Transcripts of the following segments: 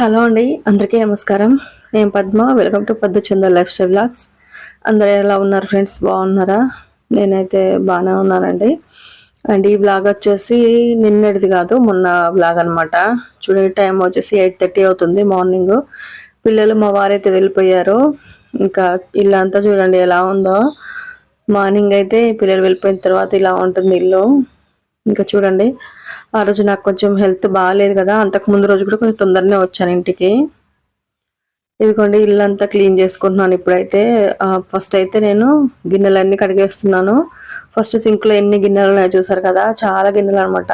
Hello అండి అందరికీ నమస్కారం. నేను పద్మ వెల్కమ్ టు పద్దు చందర్ లైఫ్ స్టైల్ బ్లాగ్స్ అందరు ఎలా ఉన్నారు ఫ్రెండ్స్? బాగున్నారా? నేనైతే బాగానే ఉన్నానండి. అండ్ ఈ బ్లాగ్ వచ్చేసి నిన్నటిది కాదు మొన్న బ్లాగ్ అనమాట చూడండి టైం వచ్చేసి ఎయిట్ థర్టీ అవుతుంది మార్నింగ్. పిల్లలు మా వారైతే వెళ్ళిపోయారు. ఇంకా ఇల్లంతా చూడండి ఎలా ఉందో. మార్నింగ్ అయితే పిల్లలు వెళ్ళిపోయిన తర్వాత ఇలా ఉంటుంది ఇల్లు. ఇంకా చూడండి ఆ రోజు నాకు కొంచెం హెల్త్ బాగాలేదు కదా అంతకు ముందు రోజు కూడా కొంచెం తొందరనే వచ్చాను ఇంటికి. ఇదిగోండి ఇల్లు అంతా క్లీన్ చేసుకుంటున్నాను ఇప్పుడైతే. ఫస్ట్ అయితే నేను గిన్నెలన్నీ కడిగేస్తున్నాను. ఫస్ట్ సింక్లో ఎన్ని గిన్నెలు ఉన్నాయో చూసారు కదా చాలా గిన్నెలు అనమాట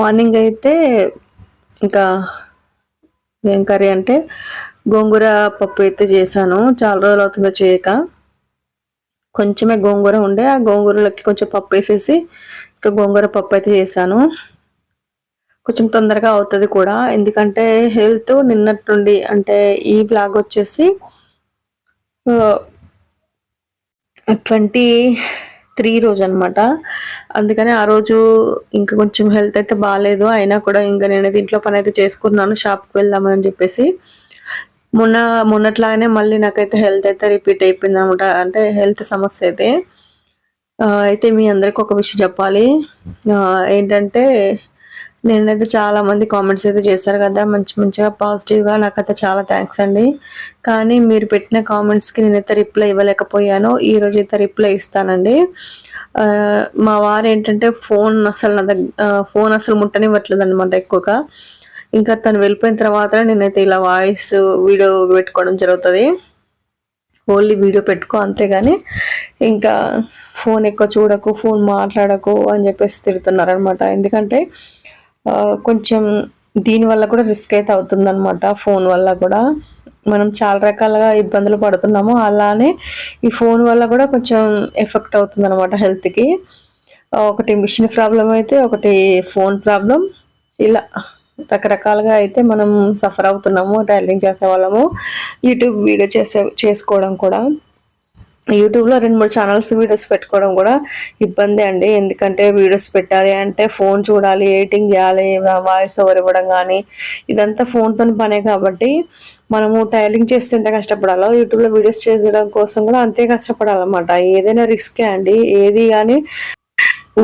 మార్నింగ్ అయితే ఇంకా ఏం కర్రీ అంటే గోంగూర పప్పు అయితే చేశాను. చాలా రోజులు అవుతుందో చేయక. కొంచెమే గోంగూర ఉండే ఆ గోంగూరలోకి కొంచెం పప్పు వేసేసి ఇంకా గోంగూర పప్పు అయితే చేశాను. కొంచెం తొందరగా అవుతుంది కూడా. ఎందుకంటే హెల్త్ నిన్నట్టుండి అంటే ఈ బ్లాగ్ వచ్చేసి ట్వంటీ త్రీ రోజు అనమాట అందుకని ఆ రోజు ఇంకా కొంచెం హెల్త్ అయితే బాగాలేదు అయినా కూడా ఇంకా నేనైతే ఇంట్లో పని అయితే చేసుకున్నాను షాప్కి వెళ్దామని చెప్పేసి. మొన్న మొన్నట్లాగానే మళ్ళీ నాకైతే హెల్త్ అయితే రిపీట్ అయిపోయింది అనమాట అంటే హెల్త్ సమస్య అయితే. అయితే మీ అందరికి ఒక విషయం చెప్పాలి. ఏంటంటే నేనైతే చాలా మంది కామెంట్స్ అయితే చేశారు కదా మంచి మంచిగా పాజిటివ్గా నాకైతే చాలా థ్యాంక్స్ అండి. కానీ మీరు పెట్టిన కామెంట్స్కి నేనైతే రిప్లై ఇవ్వలేకపోయాను. ఈ రోజు అయితే రిప్లై ఇస్తానండి. మా వారు ఏంటంటే ఫోన్ అసలు నా దగ్గర ఫోన్ అసలు ముట్టనివ్వట్లేదు అనమాట ఎక్కువగా. ఇంకా తను వెళ్ళిపోయిన తర్వాత నేనైతే ఇలా వాయిస్ వీడియో పెట్టుకోవడం జరుగుతుంది. ఓన్లీ వీడియో పెట్టుకో అంతేగాని ఇంకా ఫోన్ ఎక్కువ చూడకు ఫోన్ మాట్లాడకు అని చెప్పేసి తిడుతున్నారనమాట ఎందుకంటే కొంచెం దీనివల్ల కూడా రిస్క్ అయితే అవుతుందన్నమాట ఫోన్ వల్ల కూడా. మనం చాలా రకాలుగా ఇబ్బందులు పడుతున్నాము. అలానే ఈ ఫోన్ వల్ల కూడా కొంచెం ఎఫెక్ట్ అవుతుంది అనమాట హెల్త్కి ఒకటి మిషన్ ప్రాబ్లం అయితే ఒకటి ఫోన్ ప్రాబ్లం ఇలా రకరకాలుగా అయితే మనం సఫర్ అవుతున్నాము టైలరింగ్ చేసే వాళ్ళము యూట్యూబ్ వీడియో చేసే చేసుకోవడం కూడా. యూట్యూబ్లో రెండు మూడు ఛానల్స్ వీడియోస్ పెట్టుకోవడం కూడా ఇబ్బంది అండి. ఎందుకంటే వీడియోస్ పెట్టాలి అంటే ఫోన్ చూడాలి ఎడిటింగ్ చేయాలి వాయిస్ ఓవర్ ఇవ్వడం కానీ ఇదంతా ఫోన్తో పనే కాబట్టి మనము టైలింగ్ చేస్తే ఎంత కష్టపడాలో యూట్యూబ్లో వీడియోస్ చేయడం కోసం కూడా అంతే కష్టపడాలన్నమాట. ఏదైనా రిస్కే అండి. ఏది కానీ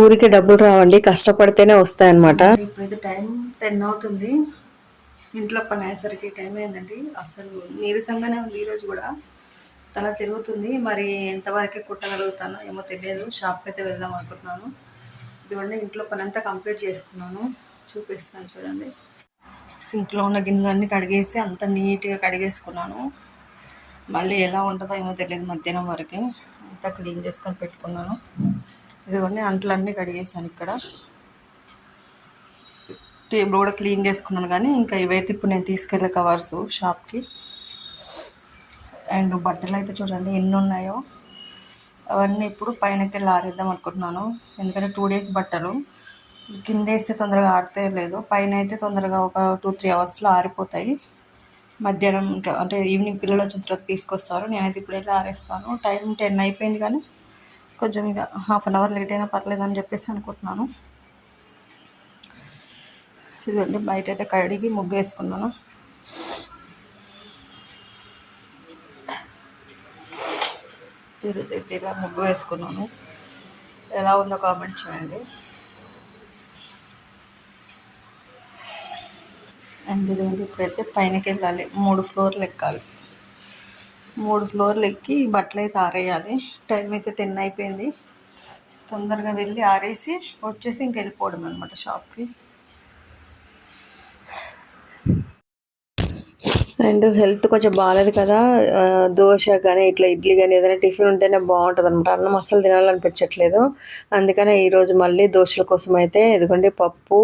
ఊరికి డబ్బులు రావండి. కష్టపడితేనే వస్తాయన్నమాట. ఇప్పుడైతే టైం టెన్ అవుతుంది. ఇంట్లో పని అయ్యేసరికి టైం అయిందండి. అసలు నీరసంగానే ఉంది ఈరోజు కూడా. తల తిరుగుతుంది. మరి ఎంతవరకు కుట్టగలుగుతానో ఏమో తెలియదు. షాప్కి అయితే వెళ్దాం అనుకుంటున్నాను. ఇదిగోండి ఇంట్లో పని అంతా కంప్లీట్ చేసుకున్నాను. చూపిస్తాను చూడండి. సింక్లో ఉన్న గిన్నెలన్నీ కడిగేసి అంత నీట్గా కడిగేసుకున్నాను. మళ్ళీ ఎలా ఉంటుందో ఏమో తెలియదు మధ్యాహ్నం వరకు. అంతా క్లీన్ చేసుకొని పెట్టుకున్నాను. ఇదిగోండి అంట్లన్నీ కడిగేసాను ఇక్కడ. టేబుల్ కూడా క్లీన్ చేసుకున్నాను కానీ ఇంకా ఇవైతే ఇప్పుడు నేను తీసుకెళ్ళే కవర్స్ షాప్కి. అండ్ బట్టలు అయితే చూడండి ఎన్ని ఉన్నాయో. అవన్నీ ఇప్పుడు పైనకి ఆరేద్దాం అనుకుంటున్నాను. ఎందుకంటే టూ డేస్ బట్టలు. కింద వేస్తే తొందరగా ఆరితే లేదు. పైన అయితే తొందరగా ఒక టూ త్రీ అవర్స్లో ఆరిపోతాయి. మధ్యాహ్నం ఇంకా అంటే ఈవినింగ్ పిల్లలు వచ్చిన తర్వాత తీసుకొస్తారు. నేనైతే ఇప్పుడు వెళ్ళి ఆరేస్తాను టైం టెన్ అయిపోయింది కానీ కొంచెం ఇక హాఫ్ అన్ అవర్ లేట్ అయినా పర్లేదు అని చెప్పేసి అనుకుంటున్నాను. ఇదండి బయట అయితే కడిగి ముగ్గు వేసుకున్నాను ఈరోజు అయితే ఇలా ముగ్గు వేసుకున్నాను. ఎలా ఉందో కామెంట్ చేయండి. అండ్ ఇదేంటి? ఇప్పుడైతే పైనకి వెళ్ళాలి. మూడు ఫ్లోర్లు ఎక్కాలి. మూడు ఫ్లోర్లు ఎక్కి బట్టలు అయితే ఆరేయాలి. టైం అయితే టెన్ అయిపోయింది. తొందరగా వెళ్ళి ఆరేసి వచ్చేసి ఇంక వెళ్ళిపోవడం అనమాట షాప్కి. అండ్ హెల్త్ కొంచెం బాగాలేదు కదా దోశ కానీ ఇట్లా ఇడ్లీ కానీ ఏదైనా టిఫిన్ ఉంటేనే బాగుంటుంది అనమాట అన్నం అస్సలు తినాలనిపించట్లేదు. అందుకనే ఈరోజు మళ్ళీ దోశల కోసం అయితే ఎదుగుండి పప్పు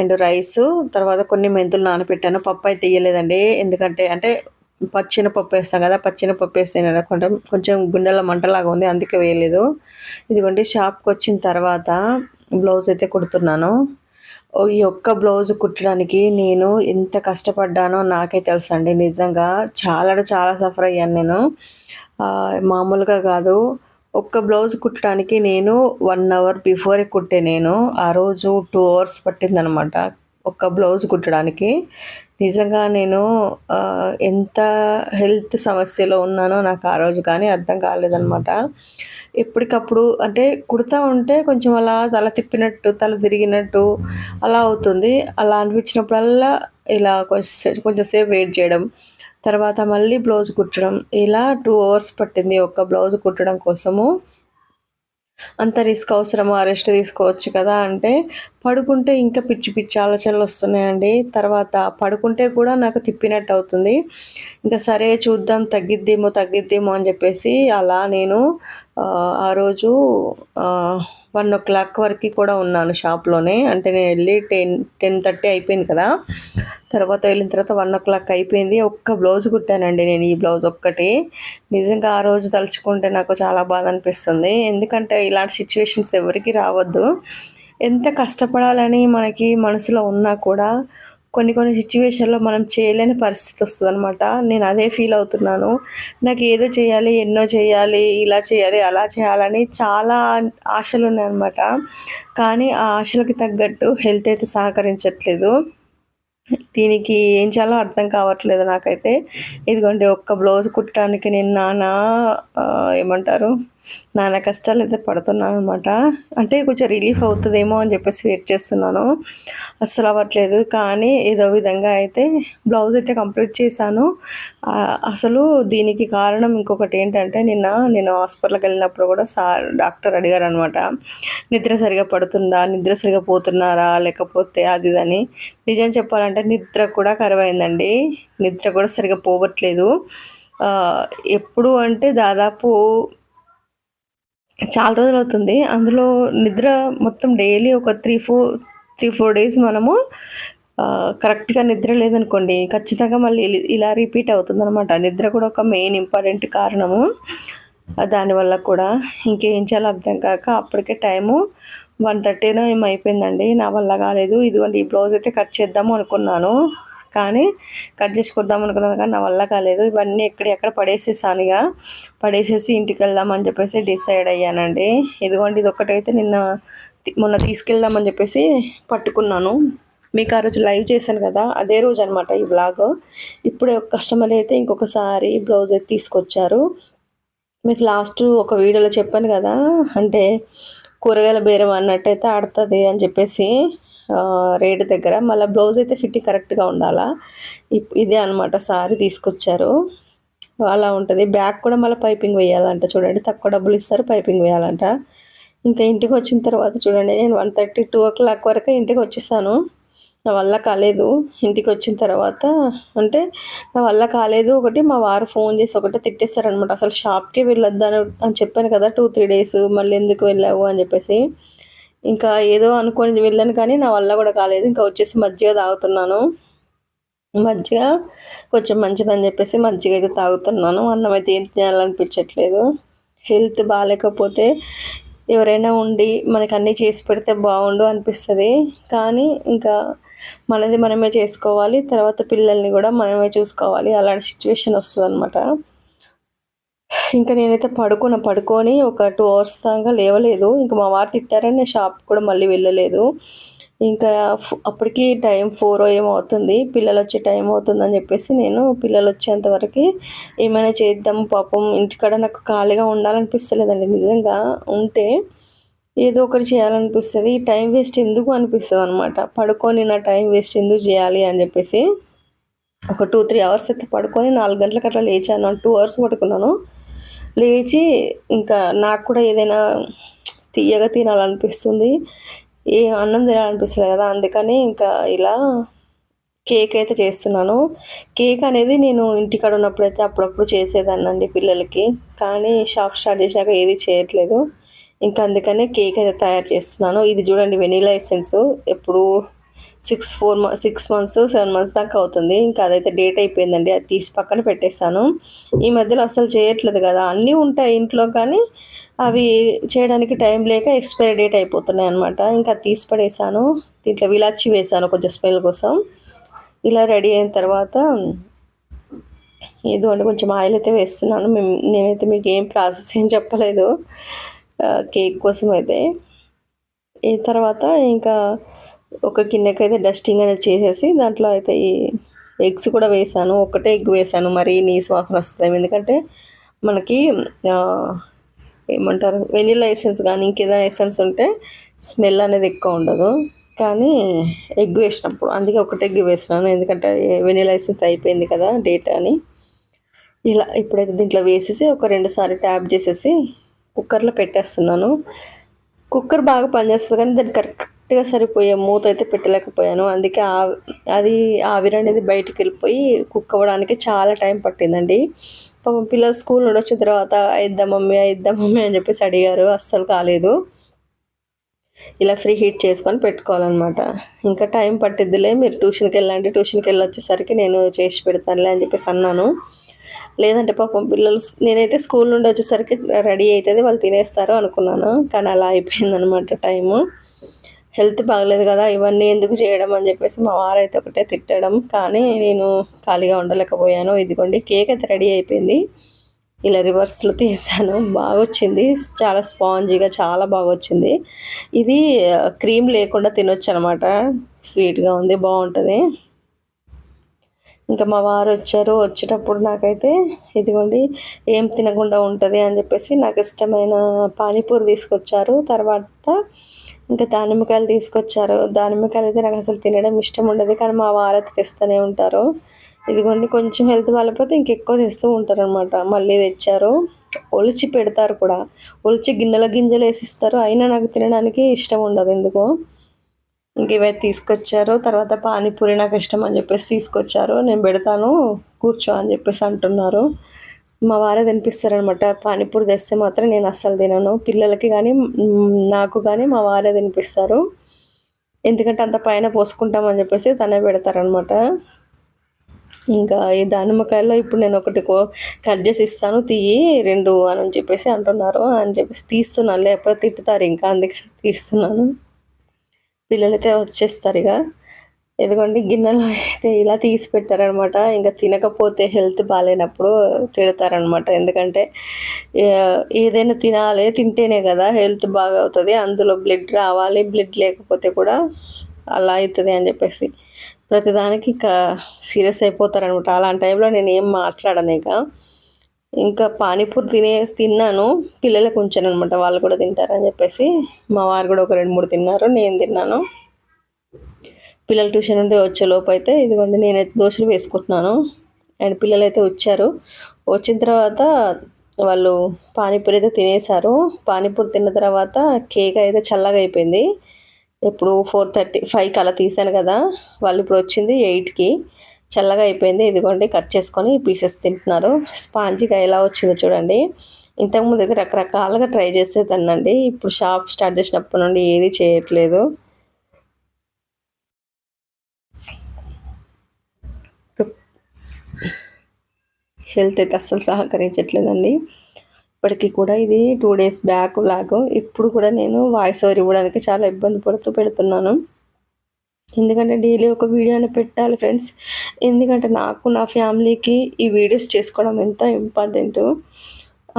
అండ్ రైస్ తర్వాత కొన్ని మెంతులు నానబెట్టాను పప్పు అయితే తీయలేదండి ఎందుకంటే అంటే పచ్చిన పప్పు వేస్తాం కదా పచ్చిన పప్పు వేస్తే కొంచెం కొంచెం గుండెల మంటలాగా ఉంది అందుకే వేయలేదు. ఇదిగోండి షాప్కి వచ్చిన తర్వాత బ్లౌజ్ అయితే కుడుతున్నాను. ఈ ఒక్క బ్లౌజ్ కుట్టడానికి నేను ఎంత కష్టపడ్డానో నాకే తెలుసు అండి నిజంగా చాలా చాలా సఫర్ అయ్యాను నేను. మామూలుగా కాదు. ఒక్క బ్లౌజ్ కుట్టడానికి నేను వన్ అవర్ బిఫోరే కుట్టే నేను. ఆ రోజు టూ అవర్స్ పట్టిందనమాట. ఒక బ్లౌజ్ కుట్టడానికి. నిజంగా నేను ఎంత హెల్త్ సమస్యలో ఉన్నానో నాకు ఆ రోజు కానీ అర్థం కాలేదనమాట ఎప్పటికప్పుడు అంటే కుడతా ఉంటే కొంచెం అలా తల తిప్పినట్టు తల తిరిగినట్టు అలా అవుతుంది. అలా అనిపించినప్పుడల్లా ఇలా కొంచెం కొంచెంసేపు వెయిట్ చేయడం తర్వాత మళ్ళీ బ్లౌజ్ కుట్టడం ఇలా టూ అవర్స్ పట్టింది. ఒక బ్లౌజ్ కుట్టడం కోసము అంత రిస్క్ అవసరమా? రెస్ట్ తీసుకోవచ్చు కదా అంటే పడుకుంటే ఇంకా పిచ్చి పిచ్చి ఆలోచనలు వస్తున్నాయండి. తర్వాత పడుకుంటే కూడా నాకు తిప్పినట్టు అవుతుంది. ఇంకా సరే చూద్దాం తగ్గిద్దేమో తగ్గిద్దేమో అని చెప్పేసి అలా నేను ఆ రోజు వన్ ఓ క్లాక్ వరకు కూడా ఉన్నాను షాప్లోనే. అంటే నేను వెళ్ళి టెన్ టెన్ థర్టీ అయిపోయింది కదా. తర్వాత వెళ్ళిన తర్వాత వన్ ఓ క్లాక్ అయిపోయింది. ఒక్క బ్లౌజ్ కుట్టానండి నేను ఈ బ్లౌజ్ ఒక్కటి. నిజంగా ఆ రోజు తలుచుకుంటే నాకు చాలా బాధ అనిపిస్తుంది. ఎందుకంటే ఇలాంటి సిచ్యువేషన్స్ ఎవరికి రావద్దు. ఎంత కష్టపడాలని మనకి మనసులో ఉన్నా కూడా కొన్ని కొన్ని సిచ్యువేషన్లో మనం చేయలేని పరిస్థితి వస్తుంది అనమాట నేను అదే ఫీల్ అవుతున్నాను. నాకు ఏదో చేయాలి ఎన్నో చేయాలి ఇలా చేయాలి అలా చేయాలని చాలా ఆశలు ఉన్నాయన్నమాట. కానీ ఆ ఆశలకు తగ్గట్టు హెల్త్ అయితే సహకరించట్లేదు. దీనికి ఏం చేయాలో అర్థం కావట్లేదు నాకైతే. ఇదిగోండి ఒక్క బ్లౌజ్ కుట్టడానికి నేను నానా ఏమంటారు? నాన్న కష్టాలు అయితే పడుతున్నాను అనమాట అంటే కొంచెం రిలీఫ్ అవుతుందేమో అని చెప్పేసి వెయిట్ చేస్తున్నాను. అస్సలు అవ్వట్లేదు. కానీ ఏదో విధంగా అయితే బ్లౌజ్ అయితే కంప్లీట్ చేశాను. అసలు దీనికి కారణం ఇంకొకటి ఏంటంటే నిన్న నేను హాస్పిటల్కి వెళ్ళినప్పుడు కూడా సార్ డాక్టర్ అడిగారు అనమాట నిద్ర సరిగా పడుతుందా? నిద్ర సరిగా పోతున్నారా? లేకపోతే అది అని. నిజం చెప్పాలంటే నిద్ర కూడా కరువైందండి. నిద్ర కూడా సరిగా పోవట్లేదు. ఎప్పుడు అంటే దాదాపు చాలా రోజులు అవుతుంది. అందులో నిద్ర మొత్తం డైలీ ఒక three four three four days మనము కరెక్ట్గా నిద్ర లేదనుకోండి ఖచ్చితంగా మళ్ళీ ఇలా రిపీట్ అవుతుందనమాట నిద్ర కూడా ఒక మెయిన్ ఇంపార్టెంట్ కారణము. దానివల్ల కూడా ఇంకేం చేయాలో అర్థం కాక అప్పటికే టైము వన్ థర్టీనో ఏమైపోయిందండి నా వల్ల కాలేదు. ఇదిగోండి ఈ బ్లౌజ్ అయితే కట్ చేద్దాము అనుకున్నాను. కానీ కట్ చేసుకొద్దాం అనుకున్నాను కానీ నా వల్ల కాలేదు. ఇవన్నీ ఎక్కడ ఎక్కడ పడేసేసాను ఇక. పడేసేసి ఇంటికి వెళ్దామని చెప్పేసి డిసైడ్ అయ్యానండి. ఇదిగోండి ఇది ఒక్కటైతే నిన్న మొన్న తీసుకెళ్దామని చెప్పేసి పట్టుకున్నాను. మీకు ఆ రోజు లైవ్ చేశాను కదా అదే రోజు అనమాట ఈ బ్లాగ్ ఇప్పుడే ఒక కస్టమర్ అయితే ఇంకొకసారి బ్లౌజ్ అయితే తీసుకొచ్చారు. మీకు లాస్ట్ ఒక వీడియోలో చెప్పాను కదా అంటే కూరగాయల బేరం అన్నట్టయితే ఆడుతుంది అని చెప్పేసి రేట్ దగ్గర. మళ్ళీ బ్లౌజ్ అయితే ఫిట్టింగ్ కరెక్ట్గా ఉండాలా? ఇదే అనమాట సారీ తీసుకొచ్చారు. అలా ఉంటుంది. బ్యాక్ కూడా మళ్ళీ పైపింగ్ వేయాలంట. చూడండి తక్కువ డబ్బులు ఇస్తారు పైపింగ్ వేయాలంట. ఇంకా ఇంటికి వచ్చిన తర్వాత చూడండి నేను one thirty two o'clock వరకు ఇంటికి వచ్చేసాను. నా వల్ల కాలేదు. ఇంటికి వచ్చిన తర్వాత అంటే నా వల్ల కాలేదు ఒకటి మా వారు ఫోన్ చేసి ఒకటి తిట్టేస్తారనమాట అసలు షాప్కి వెళ్ళొద్దాను అని చెప్పాను కదా టూ త్రీ డేస్ మళ్ళీ ఎందుకు వెళ్ళావు అని చెప్పేసి. ఇంకా ఏదో అనుకొని వెళ్ళాను కానీ నా వల్ల కూడా కాలేదు. ఇంకా వచ్చేసి మజ్జిగ తాగుతున్నాను. మజ్జిగ కొంచెం మంచిదని చెప్పేసి మజ్జిగ అయితే తాగుతున్నాను. అన్నం అయితే ఏం తినాలనిపించట్లేదు. హెల్త్ బాగాలేకపోతే ఎవరైనా ఉండి మనకు అన్నీ చేసి పెడితే బాగుండు అనిపిస్తుంది. కానీ ఇంకా మనది మనమే చేసుకోవాలి. తర్వాత పిల్లల్ని కూడా మనమే చూసుకోవాలి. అలాంటి సిచ్యువేషన్ వస్తుంది అనమాట ఇంకా నేనైతే పడుకున్న. పడుకొని ఒక టూ అవర్స్ దాకా లేవలేదు. ఇంకా మా వారు తిట్టారని నేను షాప్ కూడా మళ్ళీ వెళ్ళలేదు. ఇంకా అప్పటికి టైం ఫోర్ ఏమవుతుంది పిల్లలు వచ్చే టైం అవుతుందని చెప్పేసి నేను పిల్లలు వచ్చేంత వరకు ఏమైనా చేద్దాం పాపం. ఇంటికాడ నాకు ఖాళీగా ఉండాలనిపిస్తలేదండి. నిజంగా ఉంటే ఏదో ఒకటి చేయాలనిపిస్తుంది. టైం వేస్ట్ ఎందుకు అనిపిస్తుంది అనమాట పడుకొని నా టైం వేస్ట్ ఎందుకు చేయాలి అని చెప్పేసి ఒక టూ త్రీ అవర్స్ అయితే పడుకొని నాలుగు గంటలకు అట్లా లేచాను. టూ అవర్స్ పడుకున్నాను. లేచి ఇంకా నాకు కూడా ఏదైనా తీయగా తినాలనిపిస్తుంది. ఏ అన్నం తినాలనిపిస్తుంది కదా అందుకని ఇంకా ఇలా కేక్ అయితే చేస్తున్నాను. కేక్ అనేది నేను ఇంటికాడ ఉన్నప్పుడు అయితే అప్పుడప్పుడు చేసేదాన్ని అండి పిల్లలకి కానీ షాప్ స్టార్ట్ చేసినాక ఏది చేయట్లేదు. ఇంకా అందుకనే కేక్ అయితే తయారు చేస్తున్నాను. ఇది చూడండి వెనీలా ఎసెన్స్. ఎప్పుడు six four six months seven months దాకా అవుతుంది. ఇంకా అదైతే డేట్ అయిపోయిందండి. అది తీసి పక్కన పెట్టేశాను. ఈ మధ్యలో అసలు చేయట్లేదు కదా. అన్నీ ఉంటాయి ఇంట్లో కానీ అవి చేయడానికి టైం లేక ఎక్స్పైరీ డేట్ అయిపోతున్నాయి అనమాట ఇంకా తీసి పడేసాను దీంట్లో విలాచి వేసాను కొంచెం స్మెల్ కోసం. ఇలా రెడీ అయిన తర్వాత ఇదిగోండి కొంచెం ఆయిల్ అయితే వేస్తున్నాను. మేము నేనైతే మీకు ఏం ప్రాసెస్ ఏం చెప్పలేదు. కేక్ కోసం అయితే. ఈ తర్వాత ఇంకా ఒక గిన్నెకైతే డస్టింగ్ అనేది చేసేసి దాంట్లో అయితే ఈ ఎగ్స్ కూడా వేసాను. ఒకటే ఎగ్ వేసాను. మరి నీసు వాసన వస్తుంది ఎందుకంటే మనకి ఏమంటారు? వెనిలా ఎసెన్స్ కానీ ఇంకేదైనా ఎసెన్స్ ఉంటే స్మెల్ అనేది ఎక్కువ ఉండదు. కానీ ఎగ్ వేసినప్పుడు అందుకే ఒకటి ఎగ్ వేసినాను. ఎందుకంటే వెనిలా ఎసెన్స్ అయిపోయింది కదా డేట్ అని. ఇలా ఇప్పుడైతే దీంట్లో వేసేసి ఒక రెండుసార్లు ట్యాప్ చేసేసి కుక్కర్లో పెట్టేస్తున్నాను. కుక్కర్ బాగా పనిచేస్తుంది కానీ దానికి కరెక్ట్గా సరిపోయే మూత అయితే పెట్టలేకపోయాను. అందుకే అది ఆవిరి అనేది బయటికి వెళ్ళిపోయి కుక్ అవ్వడానికి చాలా టైం పట్టిందండి. పాపం పిల్లలు స్కూల్ నుండి వచ్చిన తర్వాత అయిద్దా మమ్మీ ఇద్దాం మమ్మీ అని చెప్పేసి అడిగారు. అస్సలు కాలేదు. ఇలా ఫ్రీ హీట్ చేసుకొని పెట్టుకోవాలన్నమాట. ఇంకా టైం పట్టిద్దిలే మీరు ట్యూషన్కి వెళ్ళండి ట్యూషన్కి వెళ్ళి వచ్చేసరికి నేను చేసి పెడతానులే అని చెప్పేసి అన్నాను. లేదంటే పాపం పిల్లలు నేనైతే స్కూల్ నుండి వచ్చేసరికి రెడీ అవుతుంది వాళ్ళు తినేస్తారు అనుకున్నాను. కానీ అలా అయిపోయిందనమాట టైము. హెల్త్ బాగలేదు కదా ఇవన్నీ ఎందుకు చేయడం అని చెప్పేసి మా వారైతే ఒకటే తిట్టడం. కానీ నేను ఖాళీగా ఉండలేకపోయాను. ఇదిగోండి కేక్ అయితే రెడీ అయిపోయింది. ఇలా రివర్స్లో తీసాను. బాగా వచ్చింది చాలా స్పాంజీగా చాలా బాగా వచ్చింది ఇది క్రీమ్ లేకుండా తినొచ్చు అనమాట స్వీట్గా ఉంది బాగుంటుంది. ఇంకా మా వారు వచ్చారు. వచ్చేటప్పుడు నాకైతే ఇదిగోండి ఏం తినకుండా ఉంటుంది అని చెప్పేసి నాకు ఇష్టమైన పానీపూరి తీసుకొచ్చారు. తర్వాత ఇంకా దానిమ్మకాయలు తీసుకొచ్చారు. దానిమ్మకాయలు అయితే నాకు అసలు తినడం ఇష్టం ఉండదు. కానీ మా వారైతే తెస్తూనే ఉంటారు. ఇదిగోండి కొంచెం హెల్త్ వాళ్ళపోతే ఇంకెక్కువ తెస్తూ ఉంటారు అనమాట మళ్ళీ తెచ్చారు. ఒలిచి పెడతారు కూడా. ఒలిచి గిన్నెల గింజలు వేసిస్తారు. అయినా నాకు తినడానికి ఇష్టం ఉండదు ఎందుకో. ఇంక ఇవైతే తీసుకొచ్చారు. తర్వాత పానీపూరి నాకు ఇష్టం అని చెప్పేసి తీసుకొచ్చారు. నేను పెడతాను కూర్చో అని చెప్పేసి అంటున్నారు. మా వారే తినిపిస్తారనమాట పానీపూరి తెస్తే మాత్రం నేను అస్సలు తినను. పిల్లలకి కానీ నాకు కానీ మా వారే తినిపిస్తారు. ఎందుకంటే అంత పైన పోసుకుంటామని చెప్పేసి తనే పెడతారనమాట ఇంకా ఈ దానిమ్మకాయలో ఇప్పుడు నేను ఒకటి కట్ చేసి ఇస్తాను. తీయి రెండు అని చెప్పేసి అంటున్నారు. అని చెప్పేసి తీస్తున్నాను. లేకపోతే తిట్టుతారు ఇంకా. అందుకని తీస్తున్నాను. పిల్లలైతే వచ్చేస్తారు ఇక. ఎందుకంటే గిన్నెలో అయితే ఇలా తీసి పెట్టారనమాట. ఇంకా తినకపోతే హెల్త్ బాగాలేనప్పుడు తిడతారనమాట. ఎందుకంటే ఏదైనా తినాలి తింటేనే కదా హెల్త్ బాగా అవుతుంది అందులో బ్లడ్ రావాలి బ్లడ్ లేకపోతే కూడా అలా అవుతుంది అని చెప్పేసి ప్రతిదానికి ఇంకా సీరియస్ అయిపోతారనమాట. అలాంటి టైంలో నేను ఏం మాట్లాడను ఇక ఇంకా పానీపూరి తినే తిన్నాను. పిల్లలకు ఉంచాను అనమాట వాళ్ళు కూడా తింటారని చెప్పేసి మా వారు కూడా ఒక రెండు మూడు తిన్నారు. నేను తిన్నాను. పిల్లలు ట్యూషన్ నుండి వచ్చే లోపు అయితే ఇదిగోండి నేనైతే దోశలు వేసుకుంటున్నాను. అండ్ పిల్లలు అయితే వచ్చారు. వచ్చిన తర్వాత వాళ్ళు పానీపూరి అయితే తినేశారు. పానీపూరి తిన్న తర్వాత కేక్ అయితే చల్లగా అయిపోయింది. ఇప్పుడు ఫోర్ థర్టీ ఫైవ్కి అలా తీసాను కదా. వాళ్ళు ఇప్పుడు వచ్చింది ఎయిట్కి. చల్లగా అయిపోయింది. ఇదిగోండి కట్ చేసుకొని పీసెస్ తింటున్నారు. స్పాంజీగా ఎలా వచ్చిందో చూడండి. ఇంతకుముందు అయితే రకరకాలుగా ట్రై చేసేదాన్నండి. ఇప్పుడు షాప్ స్టార్ట్ చేసినప్పటి నుండి ఏది చేయట్లేదు. హెల్త్ అయితే అస్సలు సహకరించట్లేదండి. ఇప్పటికీ కూడా ఇది టూ డేస్ బ్యాక్ లాగ్. ఇప్పుడు కూడా నేను వాయిస్ ఓవర్ ఇవ్వడానికి చాలా ఇబ్బంది పడుతూ పెడుతున్నాను. ఎందుకంటే డైలీ ఒక వీడియోని పెట్టాలి ఫ్రెండ్స్. ఎందుకంటే నాకు నా ఫ్యామిలీకి ఈ వీడియోస్ చేసుకోవడం ఎంత ఇంపార్టెంట్.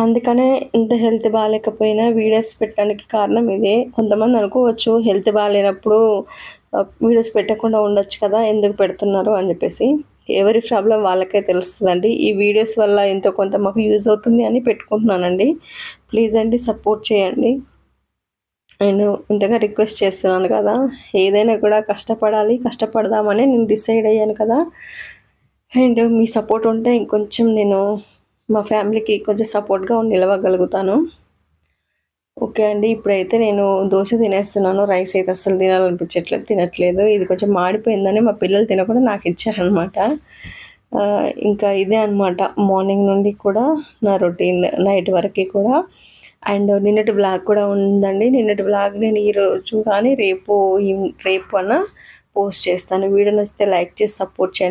అందుకనే ఇంత హెల్త్ బాగాలేకపోయినా వీడియోస్ పెట్టడానికి కారణం ఇదే. కొంతమంది అనుకోవచ్చు హెల్త్ బాగాలేనప్పుడు వీడియోస్ పెట్టకుండా ఉండొచ్చు కదా ఎందుకు పెడుతున్నారు అని చెప్పేసి. ఎవరి ప్రాబ్లం వాళ్ళకే తెలుస్తుందండి. ఈ వీడియోస్ వల్ల ఎంతో కొంత మాకు యూజ్ అవుతుంది అని పెట్టుకుంటున్నానండి. ప్లీజ్ అండి సపోర్ట్ చేయండి. నేను ఇంతగా రిక్వెస్ట్ చేస్తున్నాను కదా. ఏదైనా కూడా కష్టపడాలి కష్టపడదామని నేను డిసైడ్ అయ్యాను కదా. అండ్ మీ సపోర్ట్ ఉంటే ఇంకొంచెం నేను మా ఫ్యామిలీకి కొంచెం సపోర్ట్గా నిలవగలుగుతాను. ఓకే అండి ఇప్పుడైతే నేను దోశ తినేస్తున్నాను. రైస్ అయితే అస్సలు తినాలనిపించట్లేదు తినట్లేదు. ఇది కొంచెం మాడిపోయిందని మా పిల్లలు తినకుండా నాకు ఇచ్చారనమాట ఇంకా ఇదే అనమాట మార్నింగ్ నుండి కూడా నా రొటీన్ నైట్ వరకు కూడా. అండ్ నిన్నటి బ్లాగ్ కూడా ఉందండి. నిన్నటి బ్లాగ్ నేను ఈరోజు కానీ రేపు రేపు అన్న పోస్ట్ చేస్తాను. వీడియో నచ్చితే లైక్ చేసి సపోర్ట్ చేయండి.